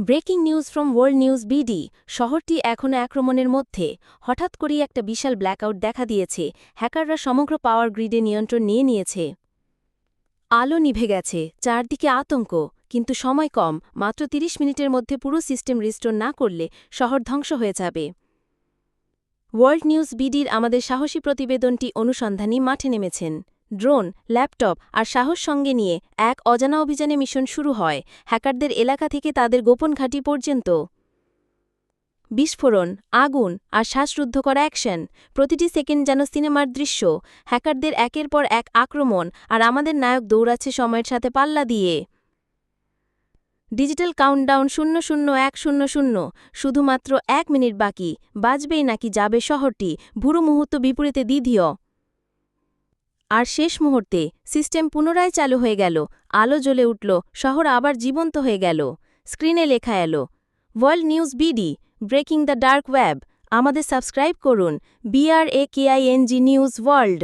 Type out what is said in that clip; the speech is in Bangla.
Breaking news from world news BD. শহরটি এখনও আক্রমণের মধ্যে। হঠাৎ করেই একটা বিশাল ব্ল্যাকআউট দেখা দিয়েছে। হ্যাকাররা সমগ্র পাওয়ার গ্রিডে নিয়ন্ত্রণ নিয়ে নিয়েছে। আলো নিভে গেছে। চারদিকে আতঙ্ক। কিন্তু সময় কম। মাত্র ৩০ মিনিটের মধ্যে পুরো সিস্টেম রিস্টোর না করলে শহর ধ্বংস হয়ে যাবে। ওয়ার্ল্ড নিউজ বিডির আমাদের সাহসী প্রতিবেদনটি অনুসন্ধানী মাঠে নেমেছেন। ড্রোন, ল্যাপটপ আর সাহস সঙ্গে নিয়ে এক অজানা অভিযানে মিশন শুরু হয়। হ্যাকারদের এলাকা থেকে তাদের গোপন ঘাঁটি পর্যন্ত। বিস্ফোরণ, আগুন আর শ্বাসরুদ্ধ করা অ্যাকশন। প্রতিটি সেকেন্ড যেন সিনেমার দৃশ্য। হ্যাকারদের একের পর এক আক্রমণ আর আমাদের নায়ক দৌড়াচ্ছে সময়ের সাথে পাল্লা দিয়ে। ডিজিটাল কাউন্টডাউন শূন্য শূন্য এক শূন্য শূন্য। শুধুমাত্র এক মিনিট বাকি। বাজবেই নাকি যাবে শহরটি। ভুরু মুহূর্ত বিপরীতে দ্বিধীয়। আর শেষ মুহূর্তে সিস্টেম পুনরায় চালু হয়ে গেল, আলো জ্বলে উঠল, শহর আবার জীবন্ত হয়ে গেল। স্ক্রিনে লেখা এলো, world news BD, breaking the dark web. আমাদের সাবস্ক্রাইব করুন বিআরএ কেআইএনজি নিউজ ওয়ার্ল্ড।